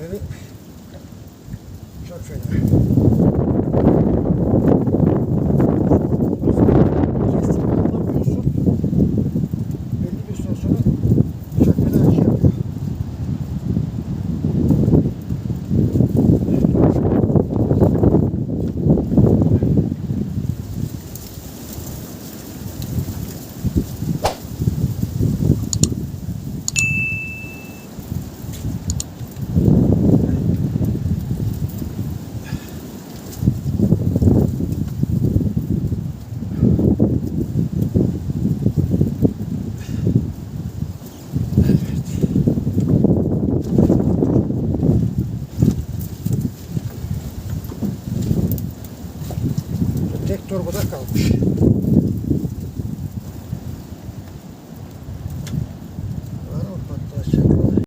Beni çok fena. Tek torbada kalmış.